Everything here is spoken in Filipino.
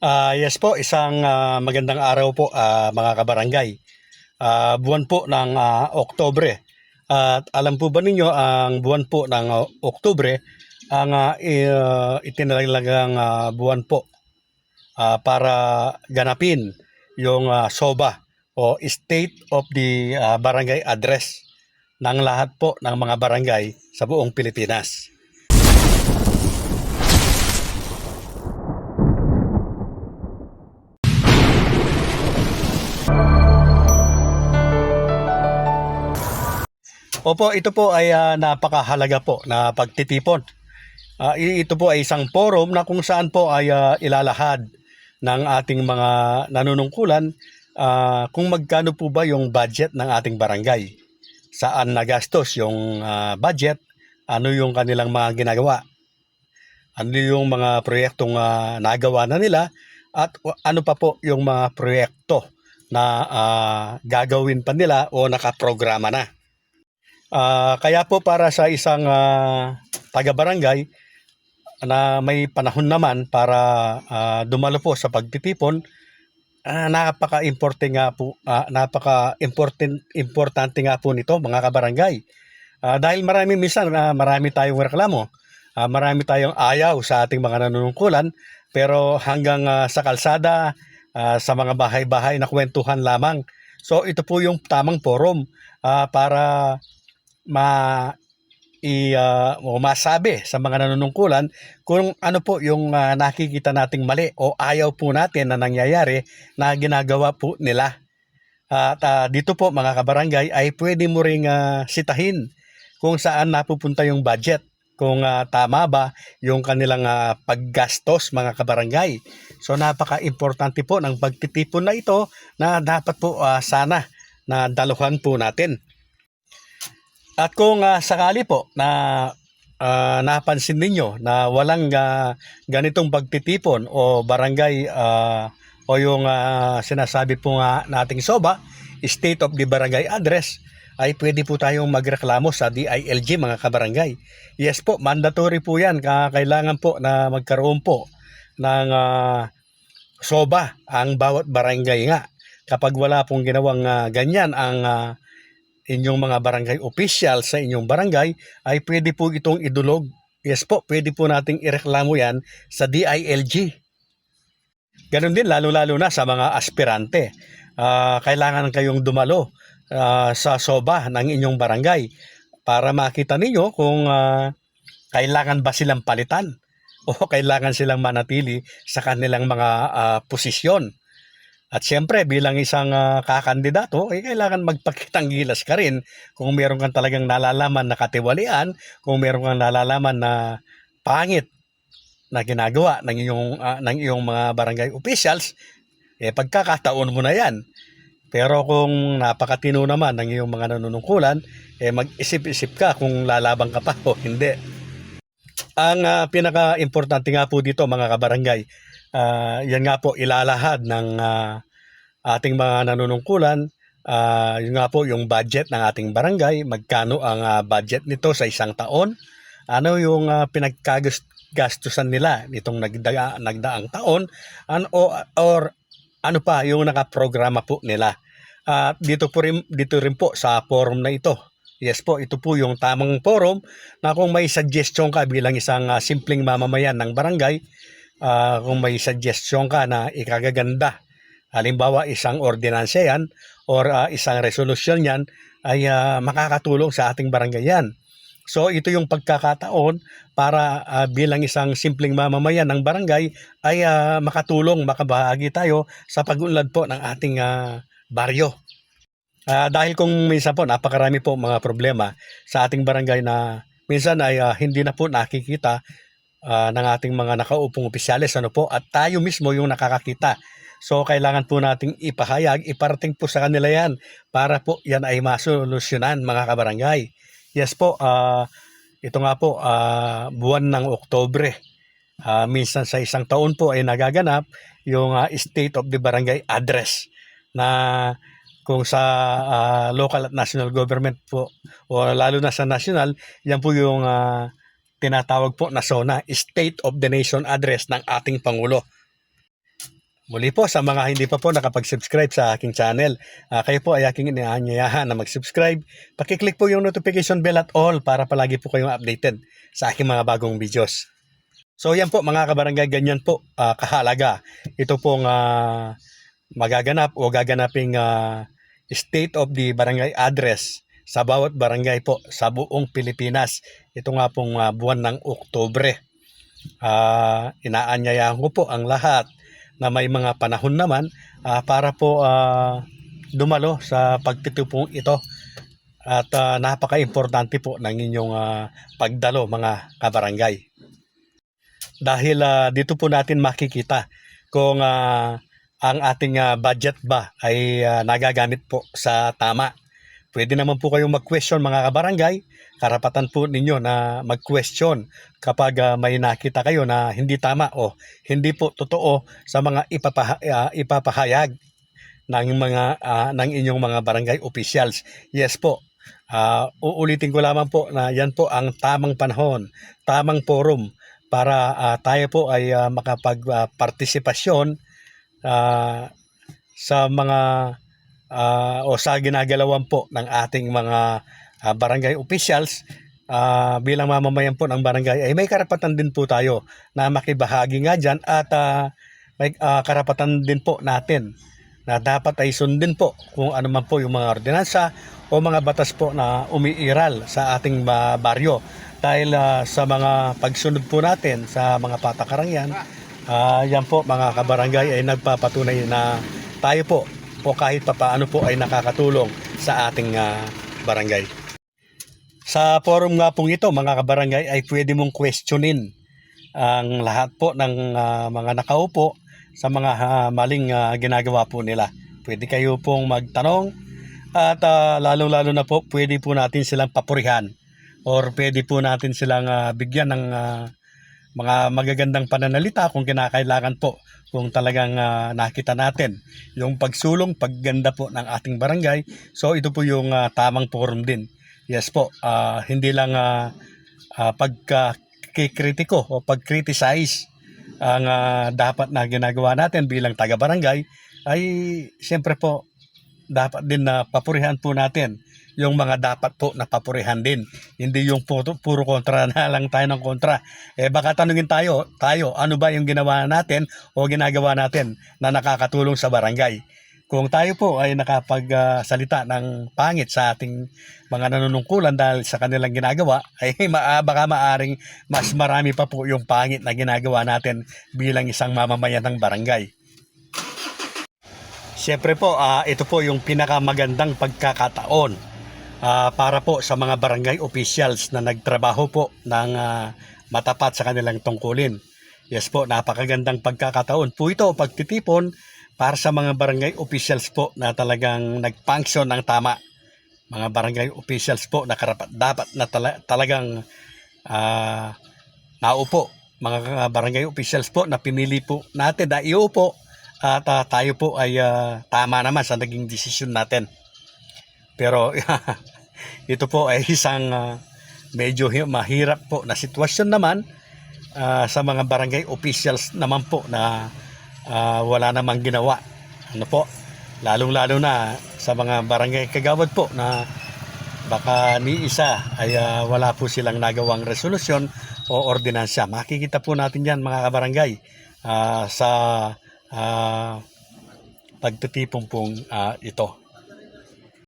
Ah, yes po, isang ah, magandang araw po ah, mga kabarangay. Ah, buwan po ng ah, Oktobre. At alam po ba ninyo ang buwan po ng ah, Oktobre ang uh, itinalagang ah, buwan po ah, para ganapin yung ah, SOBA o State of the ah, Barangay Address ng lahat po ng mga barangay sa buong Pilipinas. Opo, ito po ay ah, napakahalaga po na pagtitipon. I- ito po ay isang forum na kung saan po ay ah, ilalahad ng ating mga nanunungkulan ah, kung magkano po ba yung budget ng ating barangay. Saan nagastos yung ah, budget, ano yung kanilang mga ginagawa, ano yung mga proyektong ah, nagawa na nila, at ano pa po yung mga proyekto na ah, gagawin pa nila o nakaprograma na. Ah, kaya po para sa isang ah, taga-barangay na may panahon naman para ah, dumalo po sa pagtitipon, ah, napaka-importante nga po, ah, napaka-important importante nga po nito mga kabarangay. Ah, dahil marami minsan ah, marami tayong reklamo, ah, marami tayong ayaw sa ating mga nanunungkulan, pero hanggang ah, sa kalsada, ah, sa mga bahay-bahay na kwentuhan lamang. So ito po yung tamang forum ah, para ma i ah, o masabi sa mga nanunungkulan kung ano po yung ah, nakikita nating mali o ayaw po natin na nangyayari na ginagawa po nila. At ah, dito po mga kabarangay ay pwede mo ring ah, sitahin kung saan napupunta yung budget kung ah, tama ba yung kanilang ah, paggastos mga kabarangay. So napaka-importante po ng pagtitipon na ito na dapat po ah, sana na daluhan po natin. At kung ah, sakali po na ah, napansin ninyo na walang ah, ganitong pagtitipon o barangay ah, o yung ah, sinasabi po nga nating SOBA, State of the Barangay Address, ay pwede po tayong magreklamo sa DILG mga kabarangay. Yes po, mandatory po yan. Ka- Kailangan po na magkaroon po ng ah, SOBA ang bawat barangay nga. Kapag wala pong ginawang ah, ganyan ang ah, inyong mga barangay official sa inyong barangay, ay pwede po itong idulog. Yes po, pwede po nating ireklamo yan sa DILG. Ganon din, lalo-lalo na sa mga aspirante. Ah, kailangan kayong dumalo ah, sa SOBA ng inyong barangay para makita ninyo kung ah, kailangan ba silang palitan o kailangan silang manatili sa kanilang mga ah, posisyon. At siyempre, bilang isang ah, kakandidato, ay kailangan magpakitang gilas ka rin kung meron kang talagang nalalaman na katiwalian, kung meron kang nalalaman na pangit na ginagawa ng iyong, ah, ng iyong mga barangay officials, eh pagkakataon mo na yan. Pero kung napakatino naman ng iyong mga nanunungkulan, eh mag-isip-isip ka kung lalaban ka pa o hindi. Ang ah, pinaka-importante nga po dito mga kabarangay, ah, yan nga po ilalahad ng ah, ating mga nanunungkulan, ah, yun nga po yung budget ng ating barangay, magkano ang ah, budget nito sa isang taon, ano yung uh, pinagkagastusan nila nitong nagda, nagdaang taon, an, o, or ano pa yung nakaprograma po nila. At dito po rin, dito rin po sa forum na ito. Yes po, ito po yung tamang forum na kung may suggestion ka bilang isang ah, simpleng mamamayan ng barangay, ah, kung may suggestion ka na ikagaganda, halimbawa isang ordinansya yan or ah, isang resolusyon yan, ay ah, makakatulong sa ating barangay yan. So ito yung pagkakataon para ah, bilang isang simpleng mamamayan ng barangay ay ah, makatulong, makabahagi tayo sa pag-unlad po ng ating ah, baryo. Ah, dahil kung minsan po napakarami po mga problema sa ating barangay na minsan ay ah, hindi na po nakikita ah, ng ating mga nakaupong opisyalis ano po at tayo mismo yung nakakakita. So kailangan po nating ipahayag, iparating po sa kanila yan para po yan ay masolusyonan mga kabarangay. Yes po, ah, ito nga po ah, buwan ng Oktobre. Ah, minsan sa isang taon po ay nagaganap yung ah, State of the Barangay Address na kung sa ah, local at national government po o lalo na sa national, yan po yung ah, tinatawag po na SONA, State of the Nation Address ng ating Pangulo. Muli po sa mga hindi pa po nakapag-subscribe sa aking channel, ah, kayo po ay aking inaanyayahan na mag-subscribe. Pakiclick po yung notification bell at all para palagi po kayong updated sa aking mga bagong videos. So yan po mga kabarangay, ganyan po ah, kahalaga. Ito pong ah, magaganap o gaganaping ah, state of the barangay address sa bawat barangay po sa buong Pilipinas. Ito nga pong ah, buwan ng Oktobre. Ah, inaanyayahan ko po ang lahat na may mga panahon naman ah, para po ah, dumalo sa pagtitipong ito. At ah, napaka-importante po ng inyong ah, pagdalo mga kabarangay. Dahil ah, dito po natin makikita kung ah, ang ating ah, budget ba ay ah, nagagamit po sa tama. Pwede naman po kayong mag-question mga kabarangay. Karapatan po ninyo na mag-question kapag ah, may nakita kayo na hindi tama o hindi po totoo sa mga ipapaha- ah, ipapahayag ng mga ah, ng inyong mga barangay officials. Yes po. Ah, uulitin ko lamang po na yan po ang tamang panahon, tamang forum para ah, tayo po ay ah, makapag-partisipasyon ah, sa mga ah, o sa ginagalawan po ng ating mga ah, barangay officials ah, bilang mamamayan po ng barangay ay may karapatan din po tayo na makibahagi nga dyan at ah, may ah, karapatan din po natin na dapat ay sundin po kung ano man po yung mga ordinansa o mga batas po na umiiral sa ating baryo. Dahil ah, sa mga pagsunod po natin sa mga patakarang yan ah, yan po mga kabarangay ay nagpapatunay na tayo po o kahit papaano po ay nakakatulong sa ating ah, barangay. Sa forum nga pong ito mga kabarangay ay pwede mong questionin ang lahat po ng ah, mga nakaupo sa mga ah, maling ah, ginagawa po nila. Pwede kayo pong magtanong at ah, lalong-lalo na po pwede po natin silang papurihan or pwede po natin silang ah, bigyan ng ah, mga magagandang pananalita kung kinakailangan po kung talagang ah, nakita natin yung pagsulong, pagganda po ng ating barangay. So ito po yung ah, tamang forum din. Yes po, ah, hindi lang uh, pagkikritiko o pag-criticize ang ah, dapat na ginagawa natin bilang taga-barangay ay siyempre po dapat din na papurihan po natin yung mga dapat po na papurihan din. Hindi yung puro, puro kontra na lang tayo ng kontra. Eh baka tanungin tayo, tayo, ano ba yung ginawa natin o ginagawa natin na nakakatulong sa barangay? Kung tayo po ay nakapagsalita ng pangit sa ating mga nanunungkulan dahil sa kanilang ginagawa, ay ma- baka maaring mas marami pa po yung pangit na ginagawa natin bilang isang mamamayan ng barangay. Siyempre po, ah, ito po yung pinakamagandang pagkakataon ah, para po sa mga barangay officials na nagtrabaho po ng ah, matapat sa kanilang tungkulin. Yes po, napakagandang pagkakataon po ito pagtitipon para sa mga barangay officials po na talagang nag-function ng tama. Mga barangay officials po na karapat dapat na tala- talagang ah, naupo. Mga barangay officials po na pinili po natin na iupo at ah, tayo po ay ah, tama naman sa naging desisyon natin. Pero ito po ay isang ah, medyo hi- mahirap po na sitwasyon naman ah, sa mga barangay officials naman po na ah, wala namang ginawa. Ano po? Lalong-lalo na sa mga barangay kagawad po na baka ni isa ay ah, wala po silang nagawang resolusyon o ordinansya. Makikita po natin yan mga kabarangay ah, sa ah, pagtitipong pong ah, ito.